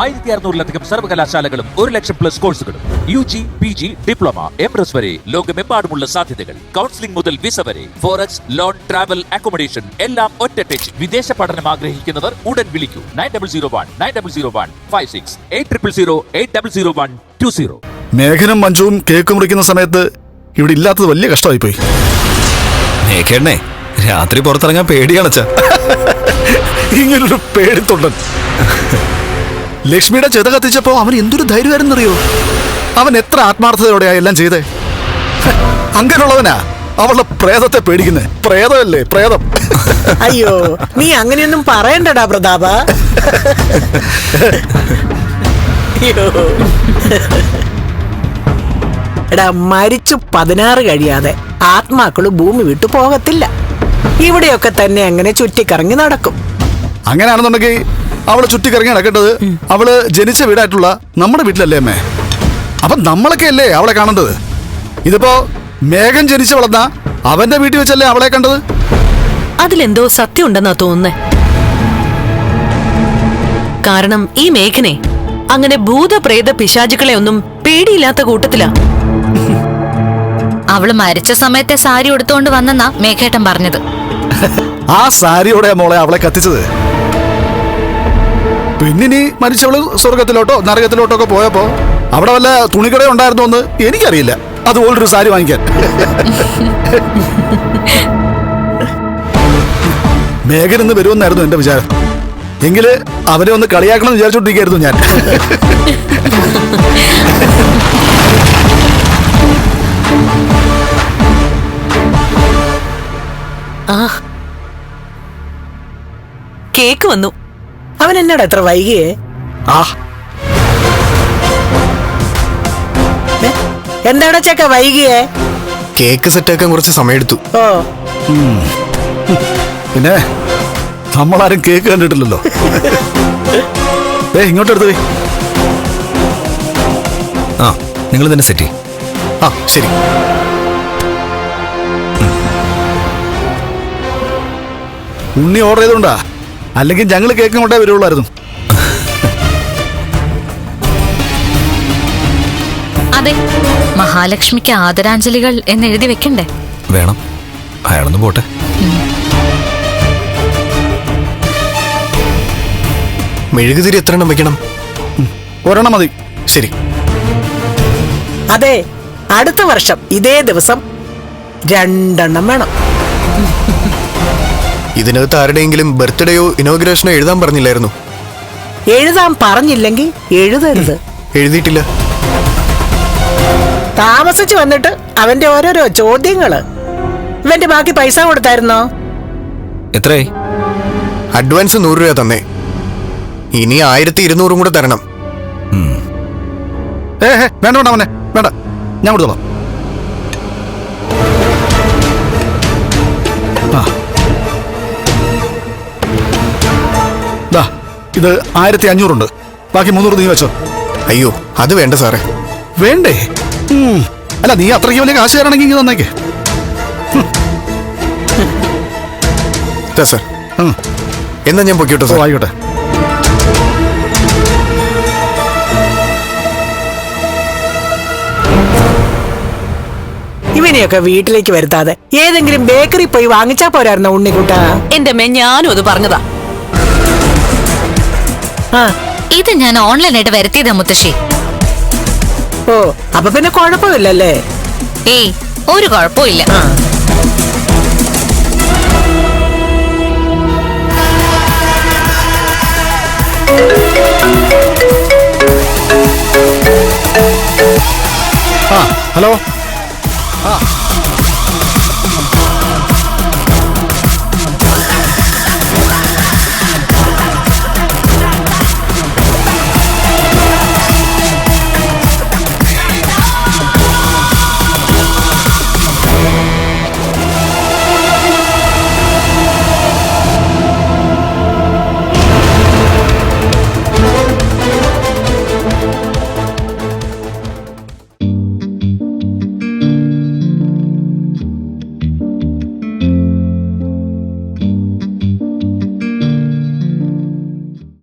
ആയിരത്തി അറുന്നൂറിലധികം സർവകലാശാലകളും ഒരു ലക്ഷം പ്ലസ് കോഴ്സുകളും U G P G diploma M S വരെ ലോകമെമ്പാടുമുള്ള സാധ്യതകൾ. കൗൺസിലിംഗ് മുതൽ വിസ വരെ ഫോറക്സ് ലോൺ ട്രാവൽ അക്കോമഡേഷൻ എല്ലാം ഒറ്റ ടച്ച് വിദേശ പഠനം ആഗ്രഹിക്കുന്നവർ ഉടൻ വിളിക്കൂ. Nine double zero one nine double zero one five six eight triple zero eight double zero one two zero മേഘനും മഞ്ജുവും കേക്ക് മുറിക്കുന്ന സമയത്ത് ഇവിടെ ഇല്ലാത്തത് വലിയ കഷ്ടമായി പോയി മേഘേണ്ണേ രാത്രി പുറത്തിറങ്ങാൻ പേടിയാണച്ച ഇങ്ങനൊരു പേടിത്തൊണ്ടൻ. ലക്ഷ്മിയുടെ ചെത കത്തിച്ചപ്പോ അവൻ എന്തൊരു ധൈര്യമായിരുന്നറിയോ? അവൻ എത്ര ആത്മാർത്ഥതയോടെയാ എല്ലാം ചെയ്തേ? അങ്ങനെയുള്ളവനാ അവളുടെ പ്രേതത്തെ പേടിക്കുന്നേ. പ്രേതമല്ലേ പ്രേതം. അയ്യോ നീ അങ്ങനെയൊന്നും പറയണ്ടടാ പ്രതാപ. എടാ മരിച്ചു പതിനാറ് കഴിയാതെ ആത്മാക്കൾ ഭൂമി വിട്ടു പോകത്തില്ല. ഇവിടെയൊക്കെ തന്നെ അങ്ങനെ ചുറ്റിക്കറങ്ങി നടക്കും. അങ്ങനെയാണെന്നുണ്ടെങ്കിൽ അവൾ ചുറ്റിക്കറങ്ങി നടക്കേണ്ടത് അവൾ ജനിച്ച വീടായിട്ടുള്ള നമ്മുടെ വീട്ടിലല്ലേ അമ്മേ? അപ്പൊ നമ്മളൊക്കെ അല്ലേ അവളെ കാണേണ്ടത് ഇതിപ്പോ മേഘൻ ജനിച്ചു വളർന്ന അവന്റെ വീട്ടിൽ വെച്ചല്ലേ അവളെ കണ്ടത്? അതിലെന്തോ സത്യം ഉണ്ടെന്നാ തോന്നുന്നേ. കാരണം ഈ മേഘനെ അങ്ങനെ ഭൂതപ്രേത പിശാചുക്കളെ ഒന്നും പേടിയില്ലാത്ത കൂട്ടത്തിലാ. അവൾ മരിച്ച സമയത്തെ സാരി ഉടുത്തുകൊണ്ട് വന്നെന്നാ മേഘേട്ടൻ പറഞ്ഞത്. ആ സാരിയോടെ മോളെ അവളെ കത്തിച്ചത്. പിന്നിനി മരിച്ചവൾ സ്വർഗത്തിലോട്ടോ നരകത്തിലോട്ടോ ഒക്കെ പോയപ്പോ അവിടെ വല്ല തുണിക്കട ഉണ്ടായിരുന്നോ എന്ന് എനിക്കറിയില്ല. അതുപോലൊരു സാരി വാങ്ങിക്കാൻ. മേഘൻ ഇന്ന് വരുമെന്നായിരുന്നു എന്റെ വിചാരം. എങ്കിൽ അവരെ ഒന്ന് കളിയാക്കണം എന്ന് വിചാരിച്ചോണ്ടിരിക്കായിരുന്നു ഞാൻ കേക്ക് വന്നു. അവൻ എന്നോട് എത്ര വൈകിയേ? ആ. ഏ? എന്താടാ ചെക്ക വൈകിയേ? കേക്ക് സെറ്റാക്കാൻ കുറച്ച് സമയമെടുത്തു. ഓ. പിന്നെ നമ്മളാരും കേക്ക് കണ്ടിട്ടില്ലല്ലോ. ഏ ഇങ്ങോട്ട് എടുത്തു പോയി ആ നിങ്ങൾ തന്നെ സെറ്റ് ചെയ്യും. ആ ശരി. ഉണ്ണി ഓർഡർ ചെയ്തോണ്ടാ അല്ലെങ്കിൽ ഞങ്ങൾ കേക്ക് കൊണ്ടേ വരുള്ളായിരുന്നു. അതെ മഹാലക്ഷ്മിക്ക് ആദരാഞ്ജലികൾ എന്ന് എഴുതി വെക്കണ്ടേ? വേണം. അയാളൊന്നും പോട്ടെ. മെഴുകുതിരി എത്ര എണ്ണം വെക്കണം ഒരെണ്ണം മതി. ശരി. അതെ അടുത്ത വർഷം ഇതേ ദിവസം രണ്ടെണ്ണം വേണം. ഇതിനകത്ത് ആരുടെയെങ്കിലും ബർത്ത്ഡേയോ ഇനോഗ്രേഷനോ എഴുതാൻ പറഞ്ഞില്ലായിരുന്നു. എഴുതാൻ പറഞ്ഞില്ലെങ്കിൽ എഴുതരുത്. എഴുതിയിട്ടില്ല. താമസിച്ചു വന്നിട്ട് അവന്റെ ഓരോരോ ചോദ്യങ്ങൾ. ഇവന്റെ ബാക്കി പൈസ കൊടുത്തായിരുന്നോ? എത്രയായി? അഡ്വാൻസ് നൂറ് രൂപ തന്നേ. ഇനി ആയിരത്തി ഇരുന്നൂറും കൂടെ തരണം. ഏ ഹേ വേണ്ട വേണ്ട അവനെ വേണ്ട. ഞാൻ കൊടുത്തോളാം. ഇത് ആയിരത്തി അഞ്ഞൂറുണ്ട് ബാക്കി മുന്നൂറ് നീ വെച്ചോ. അയ്യോ അത് വേണ്ട സാറേ. വേണ്ടേ? അല്ല നീ അത്രയ്ക്ക് വലിയ കാശ് തരണമെങ്കിൽ തന്നേക്ക്. സാർ. ഉം. എന്നാ ഞാൻ പൊക്കിട്ടോ സാർ. ആയിക്കോട്ടെ. ഇവനെയൊക്കെ വീട്ടിലേക്ക് വരുത്താതെ ഏതെങ്കിലും ബേക്കറി പോയി വാങ്ങിച്ചാ പോരായിരുന്നോ ഉണ്ണിക്കുട്ട? എന്റെ മെ ഞാനും അത് പറഞ്ഞതാ. ഇത് ഞാൻ ഓൺലൈനായിട്ട് വരുത്തിയതാ മുത്തശ്ശി. ഓ അപ്പൊ പിന്നെ കുഴപ്പമില്ലല്ലേ? ഏയ് ഒരു കുഴപ്പമില്ല. ആ. ആ ഹലോ?